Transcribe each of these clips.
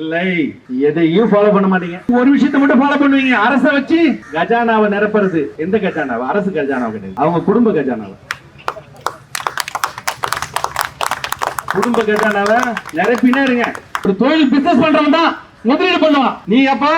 இல்லை. எதையும் ஃபாலோ பண்ண மாட்டீங்க. ஒரு விஷயத்தை மட்டும் ஃபாலோ பண்ணுவீங்க. அரசை வச்சு கஜானாவை நிரப்புறது. எந்த கஜானாவை? அரசு கஜானாவை கிடையாது. அவங்க குடும்ப கஜானாவை. குடும்ப கஜானாவை நிரப்பினா இருங்க. ஒரு தொழில் பிசினஸ் பண்றவன் தான் முதலீடு பண்ணுவான். நீ அப்போ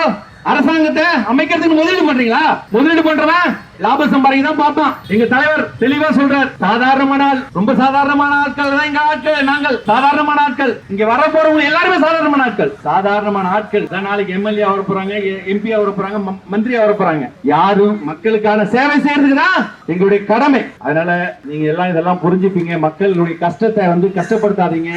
அரசாங்கத்தை அமைக்கிறதுக்கு முதலீடு பண்றீங்களா? முதலீடு பண்றவன் லாபம் சம்பாதிக்க தான் பார்ப்பான். எங்க தலைவர் தெளிவா சொல்றார். சாதாரணமான ஆள் ரொம்ப சாதாரணமான ஆட்கள் தான் எங்க ஆட்கள் நாங்கள் சாதாரணமான ஆட்கள். இங்க வர போறவங்க எல்லாருமே சாதாரணமான ஆட்கள். சாதாரணமான ஆட்கள். தான் நாளைக்கு எம்எல்ஏ ஆக போறாங்க எம்பி ஆக போறாங்க மந்திரி ஆக போறாங்க. யாரும் மக்களுக்கான சேவை செய்யறதுக்கு தான் எங்களுடைய கடமை. அதனால நீங்க எல்லாம் இதெல்லாம் புரிஞ்சுப்பீங்க. மக்களுடைய கஷ்டத்தை வந்து கஷ்டப்படுத்தாதீங்க.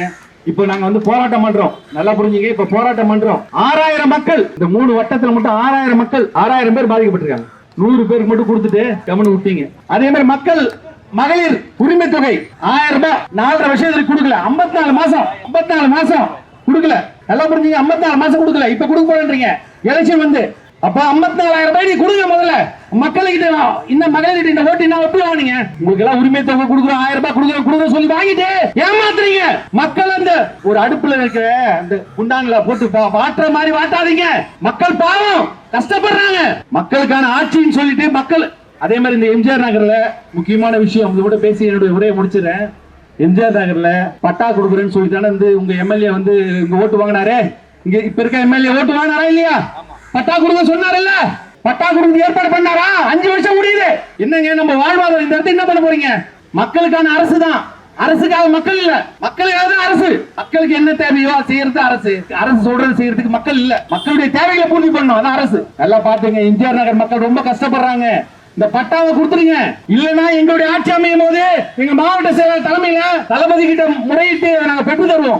இப்போ நாங்க வந்து போராட்டம் பண்றோம். நல்லா புரிஞ்சுங்க இப்ப போராட்டம் பண்றோம். ஆறாயிரம் மக்கள் இந்த மூணு வட்டத்துல மட்டும் ஆறாயிரம் மக்கள் ஆறாயிரம் பேர் பாதிக்கப்பட்டிருக்காங்க. நூறு பேருக்கு மட்டும் கொடுத்துட்டு கவனம் விட்டீங்க. அதே மாதிரி மக்கள் மகளிர் உரிமை தொகை ஆயிரம் ரூபாய் நாலரை வருஷத்துக்கு கொடுக்கல. 54 நாலு மாசம் 54 நாலு மாசம் கொடுக்கல. நல்லா புரிஞ்சுங்க 54 நாலு மாசம் கொடுக்கல. இப்ப கொடுக்க போறேன்றீங்க. எலெக்ஷன் வந்து அப்ப ஐம்பத்தி நாலாயிரம் ரூபாய் நீ கொடுங்க முதல்ல. மக்கள்கிட்ட இந்த மகளிர் இந்த ஓட்டு என்ன எப்படி வாங்குனீங்க உங்களுக்கு எல்லாம் உரிமை தொகை கொடுக்குறோம் ஆயிரம் ரூபாய் கொடுக்குறோம் கொடுக்குறோம் சொல்லி வாங்கிட்டு ஏமாத்துறீங்க. மக்கள் அந்த ஒரு அடுப்புல இருக்கிற அந்த குண்டான்ல போட்டு பா- வாட்டுற மாதிரி வாட்டாதீங்க. மக்கள் பாவம் கஷ்டப்படுறாங்க. மக்களுக்கான ஆட்சின்னு சொல்லிட்டு மக்கள் அதே மாதிரி இந்த எம்ஜிஆர் நகர்ல முக்கியமான விஷயம் உங்க கூட பேசி என்னுடைய உரையை முடிச்சிடுறேன். எம்ஜிஆர் நகர்ல பட்டா கொடுக்குறேன்னு சொல்லிட்டு தானே வந்து உங்க எம்எல்ஏ வந்து இங்க ஓட்டு வாங்கினாரே. இங்க இப்ப இருக்க எம்எல்ஏ ஓட்டு வாங்கினாரா இல்லையா? பட்டா கொடுக்க சொன்னார்ல பட்டா கொடுக்க ஏற்பாடு பண்ணாரா? அஞ்சு வருஷம் முடியுது. என்னங்க நம்ம வாழ்வாதாரம்? இந்த இடத்துல என்ன பண்ண போறீங்க? மக்களுக்கான அரசு தான் அரசுக்காக மக்கள் இல்ல. மக்களுக்காக தான் அரசு. மக்களுக்கு என்ன தேவையோ செய்யறது அரசு. அரசு சொல்றது செய்யறதுக்கு மக்கள் இல்ல. மக்களுடைய தேவைகளை பூர்த்தி பண்ணணும். அதான் அரசு. எல்லாம் பாத்துங்க. எம்ஜிஆர் நகர் மக்கள் ரொம்ப கஷ்டப்படுறாங்க. இந்த பட்டாவை கொடுத்துருங்க இல்லனா எங்களுடைய ஆட்சி அமையும் போது எங்க மாவட்ட செயலாளர் தலைமையில தளபதி கிட்ட முறையிட்டு நாங்க பெற்று தருவோம்.